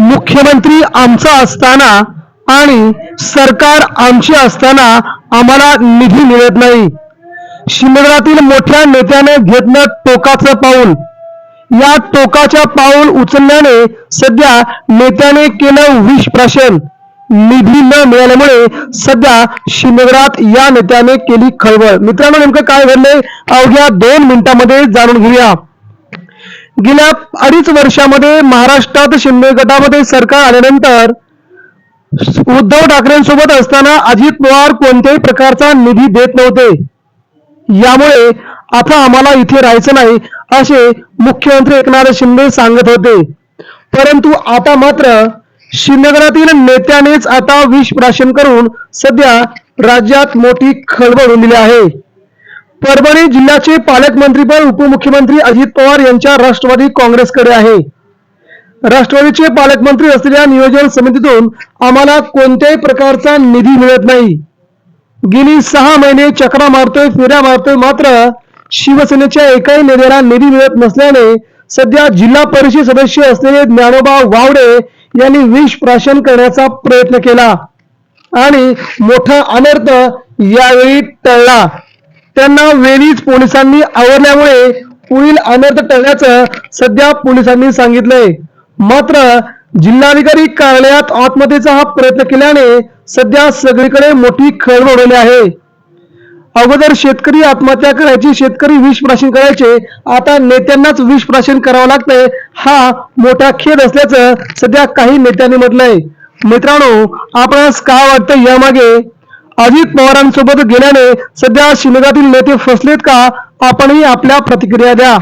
मुख्यमंत्री आमचा असताना आणि सरकार आमची असताना आम्हाला निधी मिळत नाही. शिमगरातील मोठ्या नेत्याने घेतलं टोकाचं पाऊल. या टोकाच्या पाऊल उचलल्याने सध्या नेत्याने केलं विष प्राशन. निधी न मिळाल्यामुळे सध्या शिमगरात या नेत्याने केली खळबळ. मित्रांनो नेमकं काय घडले अवघ्या दोन मिनिटांमध्ये जाणून घेऊया. गेल्या अडीच वर्षामध्ये महाराष्ट्रात शिंदे गटामध्ये सरकार आल्यानंतर उद्धव ठाकरेंसोबत असताना अजित पवार कोणत्याही प्रकारचा निधी देत नव्हते. यामुळे आता आम्हाला इथे राहायचं नाही असे मुख्यमंत्री एकनाथ शिंदे सांगत होते. परंतु आता मात्र शिंदेगडातील नेत्यानेच आता विष प्राशन करून सध्या राज्यात मोठी खळबळ उडलेली आहे. परभणी जिल्ह्याचे पालकमंत्री पण उपमुख्यमंत्री अजित पवार यांच्या राष्ट्रवादी काँग्रेसकडे आहे. राष्ट्रवादीचे पालकमंत्री असलेल्या नियोजन समितीतून आम्हाला कोणत्याही प्रकारचा निधी मिळत नाही. गेली सहा महिने चक्रा मारतोय फेऱ्या मारतोय मात्र शिवसेनेच्या एकाही नेत्याला निधी मिळत नसल्याने सध्या जिल्हा परिषद सदस्य असलेले ज्ञानोबा वावडे यांनी विष प्राशन करण्याचा प्रयत्न केला. आणि मोठा अनर्थ यावेळी टळला. त्यांना वेळीच पोलिसांनी आवरल्यामुळे पुढील अनर्थ टळल्याचं सध्या पोलिसांनी सांगितलंय. मात्र जिल्हाधिकारी कार्यालयात आत्महत्येचा हा प्रयत्न केल्याने सध्या सगळीकडे मोठी खळबळ उडवली आहे. अगोदर शेतकरी आत्महत्या करायची शेतकरी विष प्राशन करायचे आता नेत्यांनाच विष प्राशन करावं लागतंय हा मोठा खेद असल्याचं सध्या काही नेत्यांनी म्हटलंय. मित्रांनो आपणास काय वाटतं यामागे? अजित पवारांसोबत गेल्याने सध्या शिमगातील नेते फसलेत का? आपणही आपल्या प्रतिक्रिया द्या.